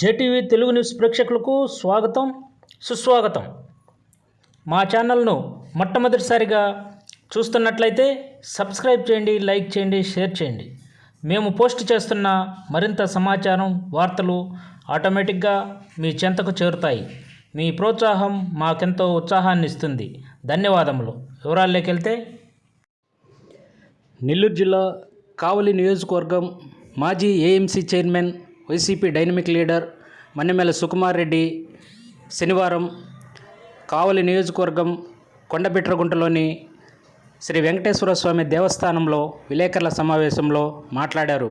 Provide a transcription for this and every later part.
JTV Telugu news ప్రేక్షకులకు స్వాగతం సుస్వాగతం. మా ఛానల్ను మొట్టమొదటిసారిగా చూస్తున్నట్లయితే సబ్స్క్రైబ్ చేయండి లైక్ చేయండి షేర్ చేయండి. మేము పోస్ట్ చేస్తున్న మరింత సమాచారం వార్తలు ఆటోమేటిక్గా మీ చెంతకు చేరుతాయి. మీ ప్రోత్సాహం మాకెంతో ఉత్సాహాన్ని ఇస్తుంది. ధన్యవాదములు. వివరాల్లోకి వెళ్తే నెల్లూరు జిల్లా కావలి నియోజకవర్గం మాజీ AMC chairman YCP dynamic leader Mannemela Sukumar Reddy శనివారం కావలి నియోజకవర్గం కొండబిట్రగుంటలోని శ్రీ వెంకటేశ్వర స్వామి దేవస్థానంలో విలేకరుల సమావేశంలో మాట్లాడారు.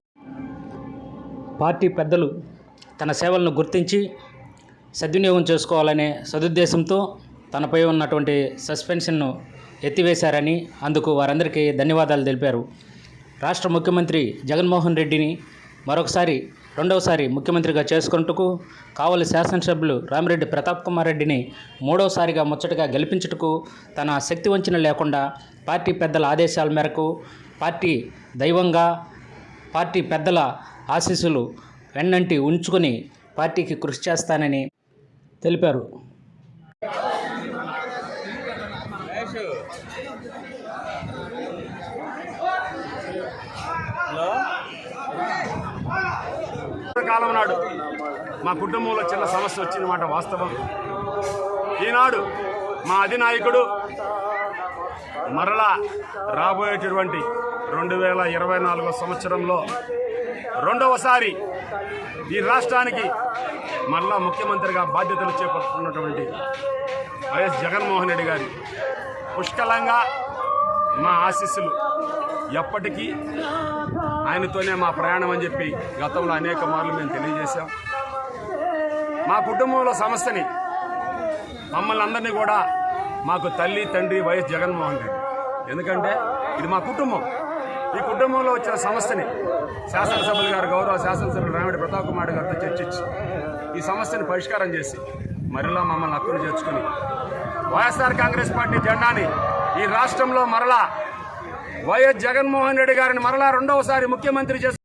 పార్టీ పెద్దలు తన సేవలను గుర్తించి సద్వినియోగం చేసుకోవాలనే సదుద్దేశంతో తనపై ఉన్నటువంటి సస్పెన్షన్ను ఎత్తివేశారని అందుకు వారందరికీ ధన్యవాదాలు తెలిపారు. రాష్ట్ర ముఖ్యమంత్రి జగన్మోహన్ రెడ్డిని మరొకసారి రెండవసారి ముఖ్యమంత్రిగా చేసుకున్నట్టుకు కావలి శాసనసభ్యులు రామిరెడ్డి ప్రతాప్ కుమార్ రెడ్డిని మూడవసారిగా ముచ్చటగా గెలిపించుటకు తన శక్తి వంచన లేకుండా పార్టీ పెద్దల ఆదేశాల మేరకు పార్టీ దైవంగా పార్టీ పెద్దల ఆశీస్సులు వెన్నంటి ఉంచుకొని పార్టీకి కృషి చేస్తానని తెలిపారు. కాలం నాడు మా కుటుంబంలో చిన్న సమస్య వచ్చిందన్నమాట వాస్తవం. ఈనాడు మా అధినాయకుడు మరలా రాబోయేటటువంటి రెండు వేల ఇరవై నాలుగో సంవత్సరంలో రెండవసారి ఈ రాష్ట్రానికి మరలా ముఖ్యమంత్రిగా బాధ్యతలు చేపట్టుకున్నటువంటి వైఎస్ జగన్మోహన్ రెడ్డి గారి పుష్కలంగా మా ఆశీస్సులు ఎప్పటికీ ఆయనతోనే మా ప్రయాణం అని చెప్పి గతంలో అనేక మార్లు మేము తెలియజేశాం. మా కుటుంబంలో సమస్యని మమ్మల్ని అందరినీ కూడా మాకు తల్లి తండ్రి వైఎస్ జగన్మోహన్ రెడ్డి. ఎందుకంటే ఇది మా కుటుంబం. ఈ కుటుంబంలో వచ్చిన సమస్యని శాసనసభ్యులు గారు గౌరవ శాసనసభ్యులు రామిడి ప్రతాప్ కుమార్ గారితో చర్చించి ఈ సమస్యని పరిష్కారం చేసి మరలా మమ్మల్ని హక్కును చేర్చుకుని వైఎస్ఆర్ కాంగ్రెస్ పార్టీ జెండాని ఈ రాష్ట్రంలో మరలా వైఎస్ జగన్మోహన్ రెడ్డి గారిని మరలా రెండవసారి ముఖ్యమంత్రి చేసి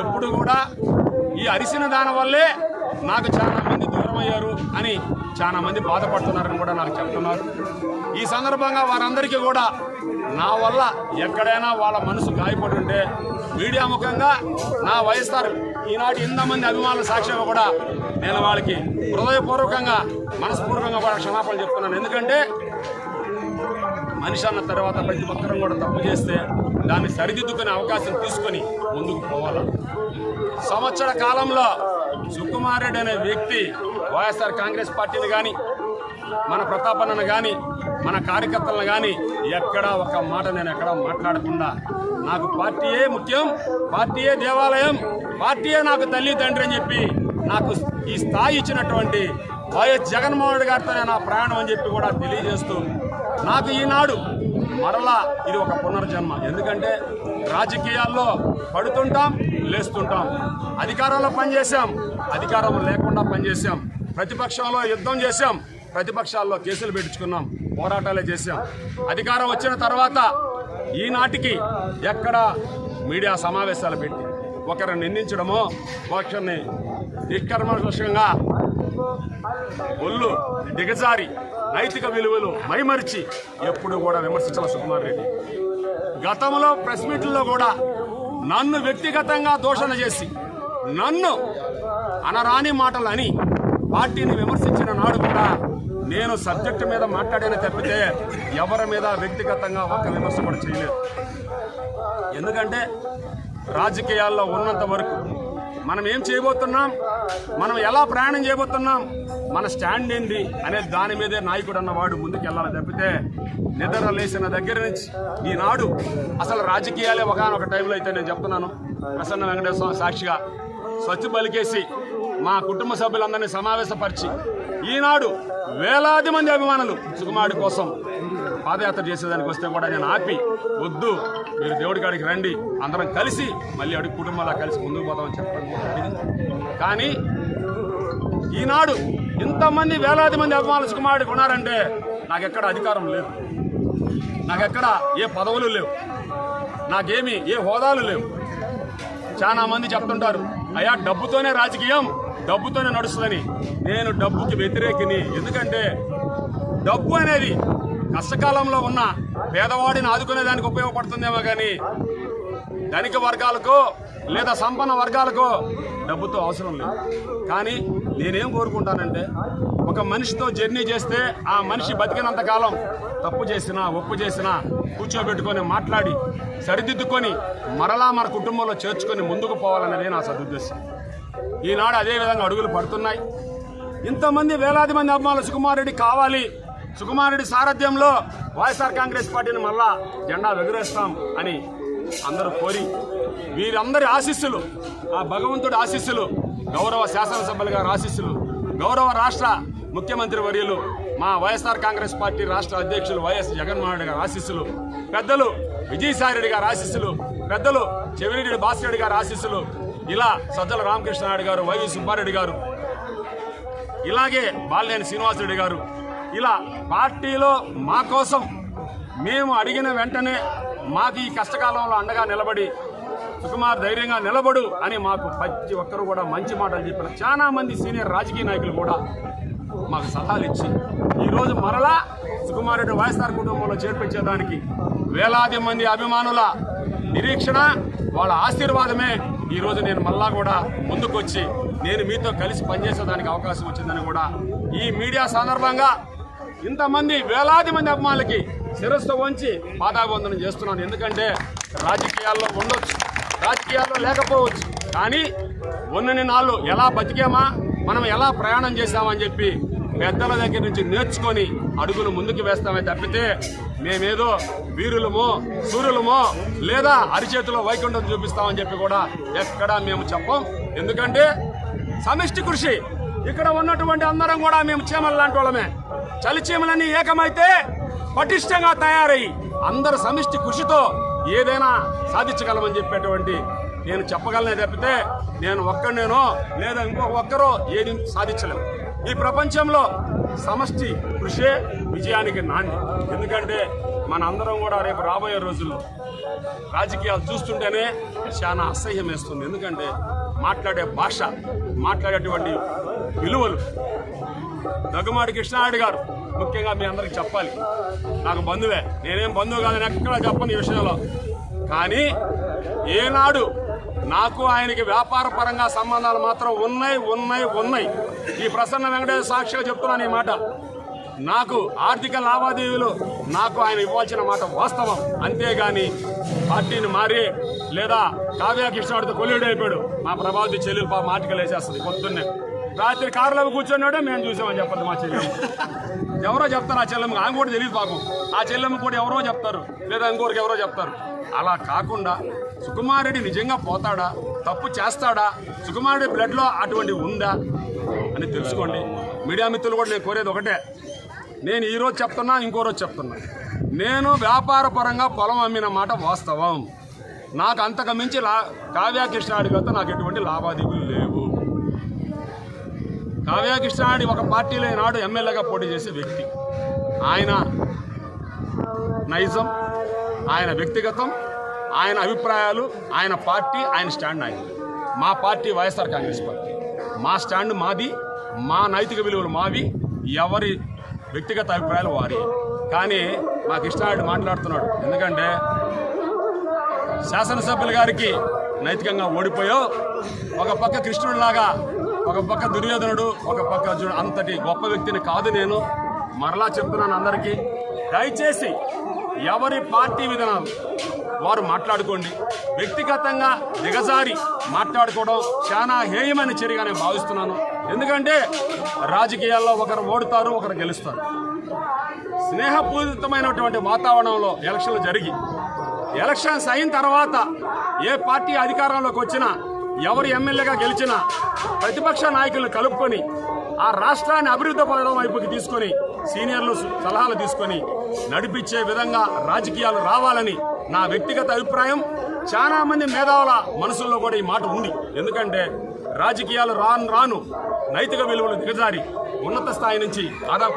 ఎప్పుడు కూడా ఈ అరిసిన దాని వల్లే నాకు చాలా మంది దూరం అయ్యారు అని చాలా మంది బాధపడుతున్నారని కూడా నాకు చెప్తున్నారు. ఈ సందర్భంగా వారందరికీ కూడా నా వల్ల ఎక్కడైనా వాళ్ళ మనసు గాయపడి ఉంటే మీడియా ముఖంగా నా వైఎస్ఆర్ ఈనాటి ఇంతమంది అభిమానుల సాక్ష్యంగా కూడా నేను వాళ్ళకి హృదయపూర్వకంగా మనస్పూర్వకంగా కూడా క్షమాపణలు చెప్తున్నాను. ఎందుకంటే మనిషి అన్న తర్వాత ప్రతి ఒక్కరం కూడా తప్పు చేస్తే దాన్ని సరిదిద్దుకునే అవకాశం తీసుకొని ముందుకు పోవాలి? సంవత్సర కాలంలో సుకుమారెడ్డి అనే వ్యక్తి వైఎస్ఆర్ కాంగ్రెస్ పార్టీని కానీ మన ప్రతాపన్నను కానీ మన కార్యకర్తలను కానీ ఎక్కడా ఒక మాట నేను ఎక్కడా మాట్లాడకుండా నాకు పార్టీయే ముఖ్యం పార్టీయే దేవాలయం పార్టీయే నాకు తల్లి తండ్రి అని చెప్పి నాకు ఈ స్థాయి ఇచ్చినటువంటి వైఎస్ జగన్మోహన్ రెడ్డి గారితోనే నా ప్రయాణం అని చెప్పి కూడా తెలియజేస్తూ నాకు ఈనాడు మరలా ఇది ఒక పునర్జన్మ. ఎందుకంటే రాజకీయాల్లో పడుతుంటాం లేస్తుంటాం. అధికారంలో పనిచేశాం అధికారం లేకుండా పనిచేసాం ప్రతిపక్షంలో యుద్ధం చేశాం ప్రతిపక్షాల్లో కేసులు పెట్టించుకున్నాం పోరాటాలే చేశాం. అధికారం వచ్చిన తర్వాత ఈనాటికి ఎక్కడ మీడియా సమావేశాలు పెట్టి ఒకరిని నిందించడమో ఒకరిని నిష్కర్మకంగా ఒళ్ళు దిగజారి నైతిక విలువలు మైమరిచి ఎప్పుడు కూడా విమర్శించాల సుకుమార్ రెడ్డి. గతంలో ప్రెస్ మీట్లలో కూడా నన్ను వ్యక్తిగతంగా దూషణ చేసి నన్ను అనరాని మాటలు అని పార్టీని విమర్శించిన నాడు కూడా నేను సబ్జెక్టు మీద మాట్లాడిన తప్పితే ఎవరి మీద వ్యక్తిగతంగా ఒక విమర్శ కూడా చేయలేదు. ఎందుకంటే రాజకీయాల్లో ఉన్నంత వరకు మనం ఏం చేయబోతున్నాం? మనం ఎలా ప్రయాణం చేయబోతున్నాం? మన స్టాండ్ ఏంది? అనే దాని మీదే నాయకుడు అన్నవాడు ముందుకు వెళ్ళాలి తప్పితే నిద్ర లేచిన దగ్గర నుంచి ఈనాడు అసలు రాజకీయాలే ఒకనొక టైంలో అయితే నేను చెప్తున్నాను. ప్రసన్న వెంకటేశ్వర సాక్షిగా స్వచ్ఛ బలికేసి మా కుటుంబ సభ్యులందరినీ సమావేశపరిచి ఈనాడు వేలాది మంది అభిమానులు సుకుమారుడి కోసం పాదయాత్ర చేసేదానికి వస్తే కూడా నేను ఆపి వద్దు మీరు దేవుడి కాడికి రండి అందరం కలిసి మళ్ళీ అడుగు కుటుంబాలా కలిసి ముందుకు పోదామని చెప్పడం కానీ ఈనాడు ఇంతమంది వేలాది మంది అభిమానులు సుకుమారుడికి ఉన్నారంటే నాకెక్కడ అధికారం లేదు. నాకెక్కడ ఏ పదవులు లేవు. నాకేమి ఏ హోదాలు లేవు. చాలా మంది చెప్తుంటారు అయ్యా డబ్బుతోనే రాజకీయం డబ్బుతోనే నడుస్తుందని. నేను డబ్బుకి వ్యతిరేకిని. ఎందుకంటే డబ్బు అనేది కష్టకాలంలో ఉన్న పేదవాడిని ఆదుకునేదానికి ఉపయోగపడుతుందేమో కానీ ధనిక వర్గాలకు లేదా సంపన్న వర్గాలకు డబ్బుతో అవసరం లేదు. కానీ నేనేం కోరుకుంటానంటే ఒక మనిషితో జర్నీ చేస్తే ఆ మనిషి బతికినంత కాలం తప్పు చేసినా ఒప్పు చేసినా కూర్చోబెట్టుకొని మాట్లాడి సరిదిద్దుకొని మరలా మన కుటుంబంలో చేర్చుకొని ముందుకు పోవాలనేది నా సదుద్దేశం. ఈనాడు అదే విధంగా అడుగులు పడుతున్నాయి. ఇంతమంది వేలాది మంది అభిమానులు సుకుమార్ రెడ్డి కావాలి. సుకుమారుడి సారథ్యంలో వైఎస్ఆర్ కాంగ్రెస్ పార్టీని మళ్ళా జెండా ఎగురేస్తాం అని అందరూ కోరి వీరందరి ఆశీస్సులు ఆ భగవంతుడి ఆశీస్సులు గౌరవ శాసనసభ్యులు గారి ఆశీస్సులు గౌరవ రాష్ట్ర ముఖ్యమంత్రి వర్యులు మా వైఎస్ఆర్ కాంగ్రెస్ పార్టీ రాష్ట్ర అధ్యక్షులు వైఎస్ జగన్మోహన్ రెడ్డి గారి ఆశీస్సులు పెద్దలు విజయసాయిరెడ్డి గారి ఆశీస్సులు పెద్దలు చెవిరెడ్డి భాస్కరెడ్డి గారి ఆశీస్సులు ఇలా సజ్జల రామకృష్ణారెడ్డి గారు వైవి సుబ్బారెడ్డి గారు ఇలాగే బాలినేని శ్రీనివాసరెడ్డి గారు ఇలా పార్టీలో మా కోసం మేము అడిగిన వెంటనే మాకు ఈ కష్టకాలంలో అండగా నిలబడి సుకుమార్ ధైర్యంగా నిలబడు అని మాకు ప్రతి ఒక్కరు కూడా మంచి మాటలు చెప్పిన చాలా మంది సీనియర్ రాజకీయ నాయకులు కూడా మాకు సలహాలు ఇచ్చి ఈరోజు మరలా సుకుమార్ రెడ్డి వైఎస్ఆర్ కుటుంబంలో చేర్పించేదానికి వేలాది మంది అభిమానుల నిరీక్షణ వాళ్ళ ఆశీర్వాదమే ఈరోజు నేను మళ్ళా కూడా ముందుకొచ్చి నేను మీతో కలిసి పనిచేసేదానికి అవకాశం వచ్చిందని కూడా ఈ మీడియా సందర్భంగా ఇంతమంది వేలాది మంది అభిమానులకి శిరస్సు వంచి పాదాబంధనం చేస్తున్నాను. ఎందుకంటే రాజకీయాల్లో ఉండొచ్చు రాజకీయాల్లో లేకపోవచ్చు. కానీ ఉన్నని నాళ్ళు ఎలా బతికామా మనం ఎలా ప్రయాణం చేశామని చెప్పి పెద్దల దగ్గర నుంచి నేర్చుకొని అడుగులు ముందుకు వేస్తామే తప్పితే మేమేదో వీరులమో సూర్యులమో లేదా అరిచేతిలో వైకుంఠం చూపిస్తామని చెప్పి కూడా ఎక్కడా మేము చెప్పం. ఎందుకంటే సమిష్టి కృషి. ఇక్కడ ఉన్నటువంటి అందరం కూడా మేము చీమలు లాంటి వాళ్ళమే. చలిచీమలన్నీ ఏకమైతే పటిష్టంగా తయారయ్యి అందరు సమిష్టి కృషితో ఏదైనా సాధించగలమని చెప్పేటువంటి నేను చెప్పగలనే తప్పితే నేను ఒక్కడనేనో లేదా ఇంకొక ఒక్కరో ఏది సాధించలేము ఈ ప్రపంచంలో సమష్టి కృషే విజయానికి నాంది. ఎందుకంటే మన అందరం కూడా రేపు రాబోయే రోజుల్లో రాజకీయాలు చూస్తుంటేనే చాలా అసహ్యం వేస్తుంది. ఎందుకంటే మాట్లాడే భాష మాట్లాడేటువంటి విలువలు దగ్గుమాటి కృష్ణారెడ్డి గారు. ముఖ్యంగా మీ అందరికి చెప్పాలి. నాకు బంధువే. నేనేం బంధువు కాదని ఎక్కడ చెప్పను ఈ విషయంలో. కానీ ఏనాడు నాకు ఆయనకి వ్యాపార పరంగా సంబంధాలు మాత్రం ఉన్నాయి ఉన్నాయి ఉన్నాయి. ఈ ప్రసన్న వెంకటేశ్వర సాక్షిగా చెప్తున్నాను ఈ మాట. నాకు ఆర్థిక లావాదేవీలు నాకు ఆయన ఇవ్వాల్సిన మాట వాస్తవం. అంతేగాని పార్టీని మారి లేదా కావ్య కృష్ణాడితో కొల్లుడు అయిపోయాడు. మా ప్రభావతి చెల్లెలు పా మాటికలు వేసేస్తుంది పొద్దున్నే. రాత్రి కారులో కూర్చున్నాడే మేము చూసామని చెప్పండి మా చెల్లెమ్మ. ఎవరో చెప్తారు ఆ చెల్లెమ్మ ఆమె కూడా తెలియదు పాపం. ఆ చెల్లెమ్మ కూడా ఎవరో చెప్తారు లేదా ఇంకోరికి ఎవరో చెప్తారు. అలా కాకుండా సుకుమారెడ్డి నిజంగా పోతాడా? తప్పు చేస్తాడా? సుకుమారెడ్డి బ్లడ్లో అటువంటి ఉందా? అని తెలుసుకోండి. మీడియా మిత్రులు కూడా నేను కోరేది ఒకటే. నేను ఈరోజు చెప్తున్నా ఇంకో రోజు చెప్తున్నా. నేను వ్యాపార పరంగా పొలం అమ్మిన మాట వాస్తవం. నాకు అంతకు మించి లా కావ్యకృష్ణాడి నాకు ఎటువంటి లాభాదేవీలు లేవు. కావ్యకృష్ణ కృష్ణాడి ఒక పార్టీలో ఈనాడు ఎమ్మెల్యేగా పోటీ చేసే వ్యక్తి. ఆయన నైజం ఆయన వ్యక్తిగతం ఆయన అభిప్రాయాలు ఆయన పార్టీ ఆయన స్టాండ్ ఆయన మా పార్టీ వైఎస్ఆర్ కాంగ్రెస్ పార్టీ. మా స్టాండ్ మాది మా నైతిక విలువలు మావి ఎవరి వ్యక్తిగత అభిప్రాయాలు వారి. కానీ మా కృష్ణారెడ్డి మాట్లాడుతున్నాడు ఎందుకంటే శాసనసభ్యుల గారికి నైతికంగా ఓడిపోయో ఒక పక్క కృష్ణుడిలాగా ఒక పక్క దుర్యోధనుడు ఒక పక్క అంతటి గొప్ప వ్యక్తిని కాదు నేను. మరలా చెప్తున్నాను అందరికీ దయచేసి ఎవరి పార్టీ విధానాలు వారు మాట్లాడుకోండి. వ్యక్తిగతంగా దిగజారి మాట్లాడుకోవడం చాలా హేయమైన చర్యగా నేను భావిస్తున్నాను. ఎందుకంటే రాజకీయాల్లో ఒకరు ఓడుతారు ఒకరు గెలుస్తారు. స్నేహపూరితమైనటువంటి వాతావరణంలో ఎలక్షన్లు జరిగి ఎలక్షన్స్ అయిన తర్వాత ఏ పార్టీ అధికారంలోకి వచ్చినా ఎవరు ఎమ్మెల్యేగా గెలిచినా ప్రతిపక్ష నాయకులను కలుపుకొని ఆ రాష్ట్రాన్ని అభివృద్ధి పడడం వైపుకి తీసుకొని సీనియర్లు సలహాలు తీసుకొని నడిపించే విధంగా రాజకీయాలు రావాలని నా వ్యక్తిగత అభిప్రాయం. చాలా మంది మేధావుల మనసుల్లో కూడా ఈ మాట ఉంది. ఎందుకంటే రాజకీయాలు రాను రాను నైతిక విలువలు దిగజారి ఉన్నత స్థాయి నుంచి ఆదాపు